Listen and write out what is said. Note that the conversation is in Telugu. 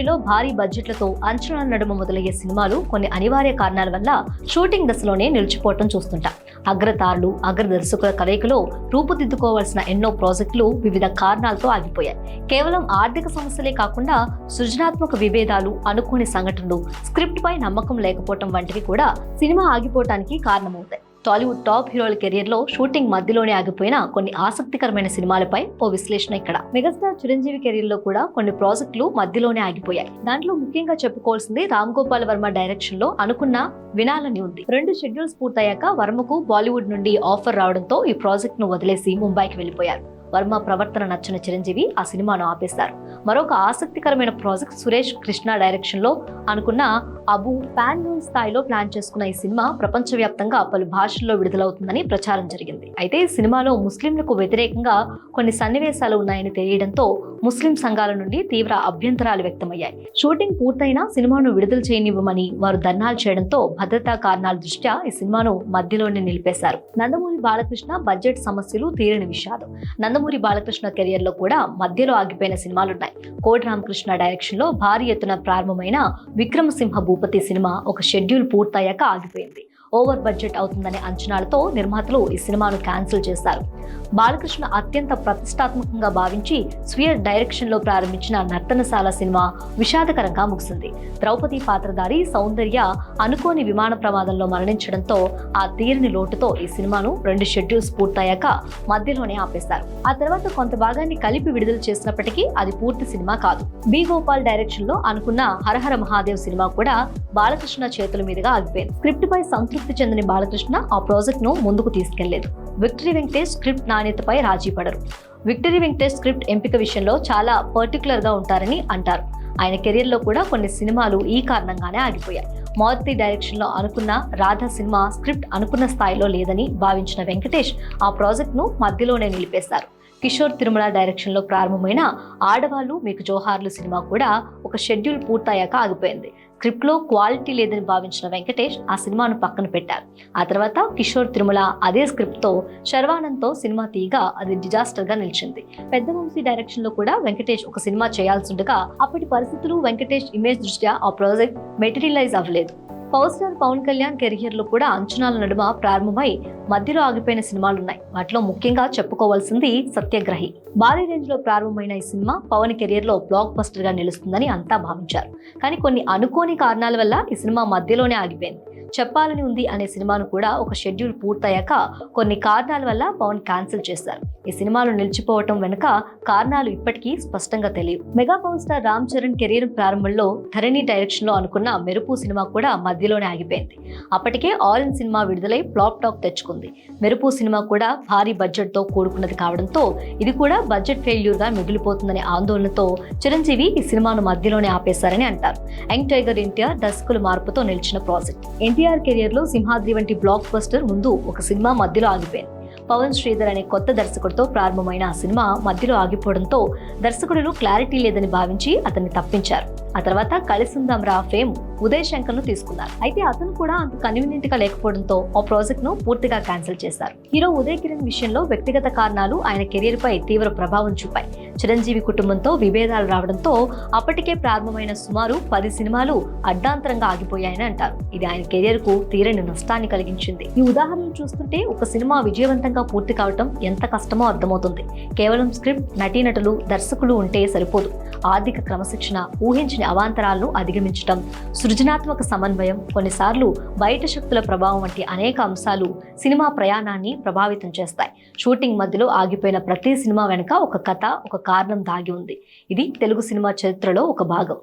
ఇండస్ట్రీలో భారీ బడ్జెట్లతో అంచనాల నడుమ మొదలయ్యే సినిమాలు కొన్ని అనివార్య కారణాల వల్ల షూటింగ్ దశలోనే నిలిచిపోవటం చూస్తుంటాం. అగ్రతారులు అగ్ర దర్శకుల కలయికలో రూపుదిద్దుకోవాల్సిన ఎన్నో ప్రాజెక్టులు వివిధ కారణాలతో ఆగిపోయాయి. కేవలం ఆర్థిక సమస్యలే కాకుండా సృజనాత్మక విభేదాలు అనుకోని సంఘటనలు స్క్రిప్ట్ పై నమ్మకం లేకపోవటం వంటివి కూడా సినిమా ఆగిపోవటానికి కారణమవుతాయి. టాలీవుడ్ టాప్ హీరోల కెరియర్లో షూటింగ్ మధ్యలోనే ఆగిపోయిన కొన్ని ఆసక్తికరమైన సినిమాలపై ఓ విశ్లేషణ ఇక్కడ. మెగాస్టార్ చిరంజీవి కెరీర్లో కూడా కొన్ని ప్రాజెక్టులు మధ్యలోనే ఆగిపోయాయి. దాంట్లో ముఖ్యంగా చెప్పుకోవాల్సింది రామ్ గోపాల్ వర్మ డైరెక్షన్లో అనుకున్న వినాలని ఉంది. రెండు షెడ్యూల్స్ పూర్తయ్యాక వర్మకు బాలీవుడ్ నుండి ఆఫర్ రావడంతో ఈ ప్రాజెక్ట్ను వదిలేసి ముంబైకి వెళ్ళిపోయారు. వర్మ ప్రవర్తన నచ్చిన చిరంజీవి ఆ సినిమాను ఆపేశారు. మరొక ఆసక్తికరమైన ప్రాజెక్ట్ సురేష్ కృష్ణ డైరెక్షన్లో అనుకున్న అబు పాన్ స్థాయిలో ప్లాన్ చేసుకున్న ఈ సినిమా ప్రపంచవ్యాప్తంగా పలు భాషల్లో విడుదలవుతుందని ప్రచారం జరిగింది. అయితే ఈ సినిమాలో ముస్లింలకు వ్యతిరేకంగా కొన్ని సన్నివేశాలు ఉన్నాయని తెలియడంతో ముస్లిం సంఘాల నుండి తీవ్ర అభ్యంతరాలు వ్యక్తమయ్యాయి. షూటింగ్ పూర్తయినా సినిమాను విడుదల చేయనివ్వమని వారు ధర్నాలు చేయడంతో భద్రతా కారణాల దృష్ట్యా ఈ సినిమాను మధ్యలోనే నిలిపేశారు. నందమూరి బాలకృష్ణ బడ్జెట్ సమస్యలు తీరని విషాదం. నందమూరి బాలకృష్ణ కెరియర్లో కూడా మధ్యలో ఆగిపోయిన సినిమాలున్నాయి. కోటి రామకృష్ణ డైరెక్షన్లో భారీ ఎత్తున ప్రారంభమైన విక్రమసింహ భూపతి సినిమా ఒక షెడ్యూల్ పూర్తయ్యాక ఆగిపోయింది. ఓవర్ బడ్జెట్ అవుతుందనే అంచనాలతో నిర్మాతలు ఈ సినిమాను క్యాన్సిల్ చేశారు. బాలకృష్ణ అత్యంత ప్రతిష్టాత్మకంగా భావించి స్వీయ డైరెక్షన్లో ప్రారంభించిన నర్తనశాల సినిమా విషాదకరంగా ముగిసింది. ద్రౌపది పాత్రధారి సౌందర్య అనుకోని విమాన ప్రమాదంలో మరణించడంతో ఆ తీరని లోటుతో ఈ సినిమాను రెండు షెడ్యూల్స్ పూర్తయ్యాక మధ్యలోనే ఆపేశారు. ఆ తర్వాత కొంత భాగాన్ని కలిపి విడుదల చేసినప్పటికీ అది పూర్తి సినిమా కాదు. బి గోపాల్ డైరెక్షన్లో అనుకున్న హరహర మహాదేవ్ సినిమా కూడా బాలకృష్ణ చేతుల మీదుగా ఆగిపోయింది. స్క్రిప్ట్ పై సంతృప్తి చెందని బాలకృష్ణ ఆ ప్రాజెక్ట్ను ముందుకు తీసుకెళ్ళేదు. విక్టరీ వెంకటేష్ స్క్రిప్ట్ నాణ్యతపై రాజీ పడరు. విక్టరీ వెంకటేష్ స్క్రిప్ట్ ఎంపిక విషయంలో చాలా పర్టికులర్గా ఉంటారని అంటారు. ఆయన కెరీర్లో కూడా కొన్ని సినిమాలు ఈ కారణంగానే ఆగిపోయాయి. మారుతి డైరెక్షన్లో అనుకున్న రాధా సినిమా స్క్రిప్ట్ అనుకున్న స్థాయిలో లేదని భావించిన వెంకటేష్ ఆ ప్రాజెక్ట్ను మధ్యలోనే నిలిపేశారు. కిషోర్ తిరుమల డైరెక్షన్లో ప్రారంభమైన ఆడవాళ్ళు మీకు జోహార్లు సినిమా కూడా ఒక షెడ్యూల్ పూర్తయ్యాక ఆగిపోయింది. స్క్రిప్ట్లో క్వాలిటీ లేదని భావించిన వెంకటేష్ ఆ సినిమాను పక్కన పెట్టారు. ఆ తర్వాత కిషోర్ తిరుమల అదే స్క్రిప్ట్తో శర్వానంద్తో సినిమా తీయగా అది డిజాస్టర్గా నిలిచింది. పెద్ద వంశీ డైరెక్షన్లో కూడా వెంకటేష్ ఒక సినిమా చేయాల్సి ఉండగా అప్పటి పరిస్థితులు వెంకటేష్ ఇమేజ్ దృష్ట్యా ఆ ప్రాజెక్ట్ మెటీరియలైజ్ అవ్వలేదు. పవర్ స్టార్ పవన్ కళ్యాణ్ కెరియర్లో కూడా అంచనాల నడుమ ప్రారంభమై మధ్యలో ఆగిపోయిన సినిమాలున్నాయి. వాటిలో ముఖ్యంగా చెప్పుకోవాల్సింది సత్యగ్రహి. భారీ రేంజ్లో ప్రారంభమైన ఈ సినిమా పవన్ కెరియర్లో బ్లాక్ బస్టర్గా నిలుస్తుందని అంతా భావించారు. కానీ కొన్ని అనుకోని కారణాల వల్ల ఈ సినిమా మధ్యలోనే ఆగిపోయింది. చెప్పాలని ఉంది అనే సినిమాను కూడా ఒక షెడ్యూల్ పూర్తయ్యాక కొన్ని కారణాల వల్ల పవన్ క్యాన్సిల్ చేశారు. ఈ సినిమాలు నిలిచిపోవటం వెనుక కారణాలు ఇప్పటికీ స్పష్టంగా తెలియవు. Mega power star Ram Charan career ప్రారంభంలో ధరణి డైరెక్షన్లో అనుకున్న మెరుపు సినిమా కూడా మధ్యలోనే ఆగిపోయింది. అప్పటికే ఆరెంజ్ సినిమా విడుదలై ఫ్లాప్ టాక్ తెచ్చుకుంది. మెరుపు సినిమా కూడా భారీ బడ్జెట్తో కూడుకున్నది కావడంతో ఇది కూడా బడ్జెట్ ఫెయిల్యూర్గా మిగిలిపోతుందనే ఆందోళనతో చిరంజీవి ఈ సినిమాను మధ్యలోనే ఆపేశారని అంటారు. యంగ్ టైగర్ ఎన్టీఆర్ దర్శకుల మార్పుతో నిలిచిన ప్రాజెక్ట్. ఎన్టీఆర్ కెరియర్లో సింహాద్రి వంటి బ్లాక్ బస్టర్ ముందు ఒక సినిమా మధ్యలో ఆగిపోయింది. పవన్ శ్రీధర్ అనే కొత్త దర్శకుడితో ప్రారంభమైన ఆ సినిమా మధ్యలో ఆగిపోవడంతో దర్శకుడిలో క్లారిటీ లేదని భావించి అతన్ని తప్పించారు. ఆ తర్వాత కలిసిందాం రా ఫేమ్ ఉదయ్ శంకర్ను తీసుకున్నారు. అయితే అతను కూడా అంత కన్వీనియంట్గా లేకపోవడంతో ఆ ప్రాజెక్ట్ను పూర్తిగా క్యాన్సిల్ చేశారు. హీరో ఉదయ్ కిరణ్ విషయంలో వ్యక్తిగత కారణాలు ఆయన కెరీర్ పై తీవ్ర ప్రభావం చూపాయి. చిరంజీవి కుటుంబంతో విభేదాలు రావడంతో అప్పటికే ప్రారంభమైన సుమారు పది సినిమాలు అడ్డాంతరంగా ఆగిపోయాయని అంటారు. ఇది ఆయన కెరియర్కు తీరని నష్టాన్ని కలిగించింది. ఈ ఉదాహరణ చూస్తుంటే ఒక సినిమా విజయవంతంగా పూర్తి కావటం ఎంత కష్టమో అర్థమవుతుంది. కేవలం స్క్రిప్ట్ నటీనటులు దర్శకులు ఉంటే సరిపోదు. ఆర్థిక క్రమశిక్షణ ఊహించిన అవాంతరాలను అధిగమించటం సృజనాత్మక సమన్వయం కొన్నిసార్లు బయట శక్తుల ప్రభావం వంటి అనేక అంశాలు సినిమా ప్రయాణాన్ని ప్రభావితం చేస్తాయి. షూటింగ్ మధ్యలో ఆగిపోయిన ప్రతి సినిమా వెనుక ఒక కథ ఒక కారణం దాగి ఉంది. ఇది తెలుగు సినిమా చరిత్రలో ఒక భాగం.